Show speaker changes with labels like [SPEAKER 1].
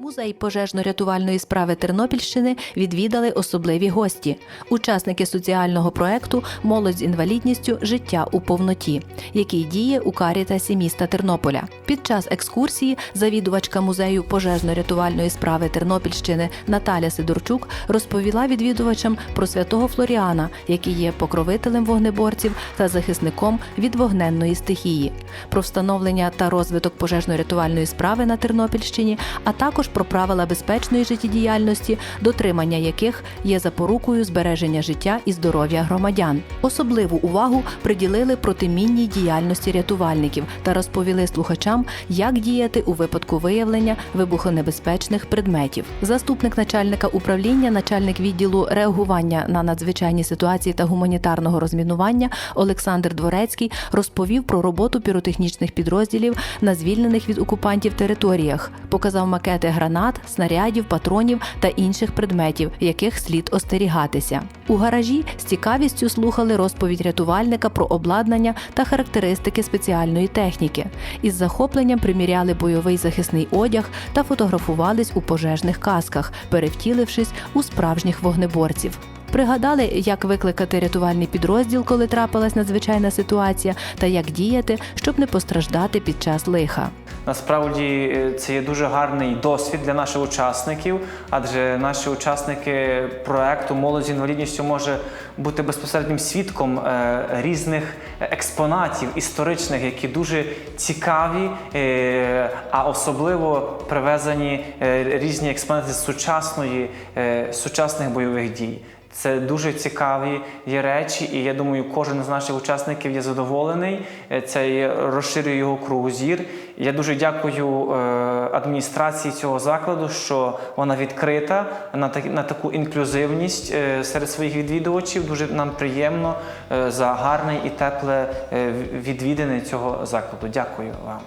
[SPEAKER 1] Музей пожежно-рятувальної справи Тернопільщини відвідали особливі гості, учасники соціального проекту Молодь з інвалідністю. Життя у повноті, який діє у Карітасі міста Тернополя. Під час екскурсії завідувачка музею пожежно-рятувальної справи Тернопільщини Наталя Сидорчук розповіла відвідувачам про святого Флоріана, який є покровителем вогнеборців та захисником від вогненної стихії, про встановлення та розвиток пожежно-рятувальної справи на Тернопільщині, а також про правила безпечної життєдіяльності, дотримання яких є запорукою збереження життя і здоров'я громадян. Особливу увагу приділили протимінній діяльності рятувальників та розповіли слухачам, як діяти у випадку виявлення вибухонебезпечних предметів. Заступник начальника управління, начальник відділу реагування на надзвичайні ситуації та гуманітарного розмінування Олександр Дворецький розповів про роботу піротехнічних підрозділів на звільнених від окупантів територіях, показав макети гранат, снарядів, патронів та інших предметів, яких слід остерігатися. У гаражі з цікавістю слухали розповідь рятувальника про обладнання та характеристики спеціальної техніки. Із захопленням приміряли бойовий захисний одяг та фотографувались у пожежних касках, перевтілившись у справжніх вогнеборців. Пригадали, як викликати рятувальний підрозділ, коли трапилась надзвичайна ситуація, та як діяти, щоб не постраждати під час лиха.
[SPEAKER 2] Насправді е, це є дуже гарний досвід для наших учасників, адже наші учасники проекту Молодь з інвалідністю може бути безпосереднім свідком е, різних експонатів історичних, які дуже цікаві, е, а особливо привезені різні експонати з сучасної сучасних бойових дій. Це дуже цікаві є речі, і я думаю, кожен з наших учасників є задоволений. Е, Це розширює його кругозір. Я дуже дякую е, адміністрації цього закладу, що вона відкрита на, так, на таку інклюзивність е, серед своїх відвідувачів. Дуже нам приємно за гарне і тепле відвідини цього закладу. Дякую вам.